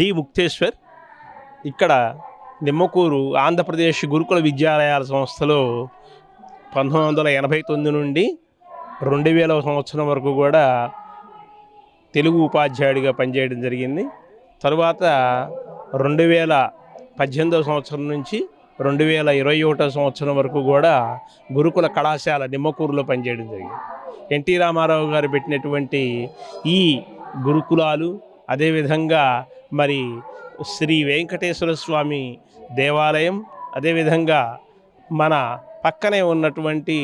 D Mukteshwar. ఇక్కడ నిమ్మకూరు ఆంధ్రప్రదేశ్ గురుకుల విద్యాలయాల సంస్థలో పంతొమ్మిది వందల ఎనభై తొమ్మిది నుండి రెండు వేల సంవత్సరం వరకు కూడా తెలుగు ఉపాధ్యాయుడిగా పనిచేయడం జరిగింది. తరువాత రెండు వేల పద్దెనిమిదవ సంవత్సరం నుంచి రెండు వేల ఇరవై ఒకటో సంవత్సరం వరకు కూడా గురుకుల కళాశాల నిమ్మకూరులో పనిచేయడం జరిగింది. ఎన్టీ రామారావు గారు పెట్టినటువంటి ఈ గురుకులాలు అదేవిధంగా మరి శ్రీ వెంకటేశ్వర స్వామి దేవాలయం అదేవిధంగా మన పక్కనే ఉన్నటువంటి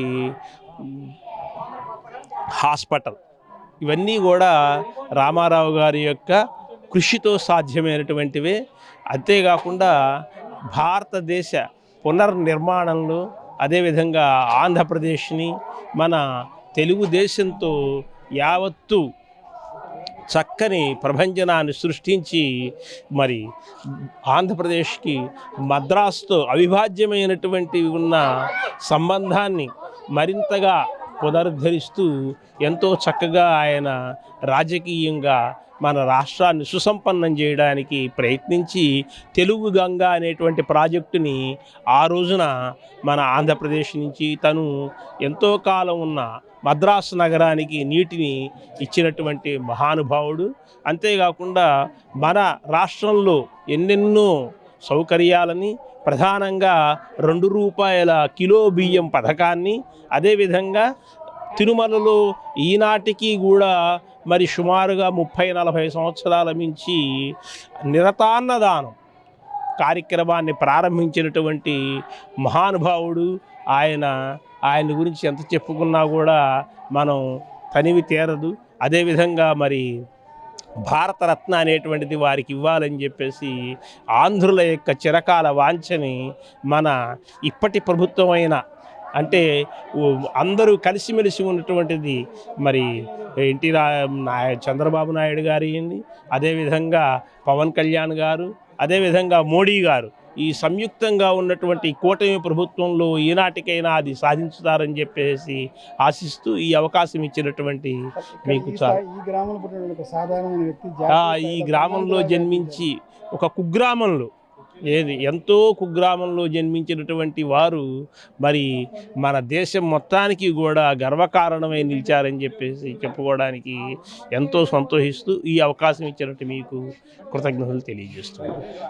హాస్పిటల్. ఇవన్నీ కూడా రామారావు గారి యొక్క కృషితో సాధ్యమైనటువంటివే. అంతేకాకుండా భారతదేశ పునర్నిర్మాణంలో అదేవిధంగా ఆంధ్రప్రదేశ్ని మన తెలుగుదేశంతో యావత్తు చక్కని ప్రభంజనాన్ని సృష్టించి మరి ఆంధ్రప్రదేశ్కి మద్రాసుతో అవిభాజ్యమైనటువంటి ఉన్న సంబంధాన్ని మరింతగా పునరుద్ధరిస్తూ ఎంతో చక్కగా ఆయన రాజకీయంగా మన రాష్ట్రాన్ని సుసంపన్నం చేయడానికి ప్రయత్నించి తెలుగు గంగ అనేటువంటి ప్రాజెక్టుని ఆ రోజున మన ఆంధ్రప్రదేశ్ నుంచి తను ఎంతో కాలం ఉన్న మద్రాసు నగరానికి నీటిని ఇచ్చినటువంటి మహానుభావుడు. అంతేకాకుండా మన రాష్ట్రంలో ఎన్నెన్నో సౌకర్యాలని ప్రధానంగా రెండు రూపాయల కిలో బియ్యం పథకాన్ని అదేవిధంగా తిరుమలలో ఈనాటికి కూడా మరి సుమారుగా ముప్పై నలభై సంవత్సరాల మించి నిరతాన్నదానం కార్యక్రమాన్ని ప్రారంభించినటువంటి మహానుభావుడు ఆయన ఆయన గురించి ఎంత చెప్పుకున్నా కూడా మనం తనివి తీరదు. అదేవిధంగా మరి భారతరత్న అనేటువంటిది వారికి ఇవ్వాలని చెప్పేసి ఆంధ్రుల యొక్క చిరకాల వాంఛని మన ఇప్పటి ప్రభుత్వమైన అంటే అందరూ కలిసిమెలిసి ఉన్నటువంటిది మరి ఎన్టీ రా నాయ- చంద్రబాబు నాయుడు గారు ఇయ్యండి అదేవిధంగా పవన్ కళ్యాణ్ గారు అదేవిధంగా మోడీ గారు ఈ సంయుక్తంగా ఉన్నటువంటి కూటమి ప్రభుత్వంలో ఈనాటికైనా అది సాధించుతారని చెప్పేసి ఆశిస్తూ ఈ అవకాశం ఇచ్చినటువంటి మీకు ఈ చాలా. స్థాయి- ఈ గ్రామంలో జన్మించి ఒక కుగ్రామంలో ఏది ఎంతో కుగ్రామంలో జన్మించినటువంటి వారు మరి మన దేశం మొత్తానికి కూడా గర్వకారణమై నిలిచారని చెప్పేసి చెప్పుకోవడానికి ఎంతో సంతోషిస్తూ ఈ అవకాశం ఇచ్చినట్టు మీకు కృతజ్ఞతలు తెలియజేస్తున్నాను.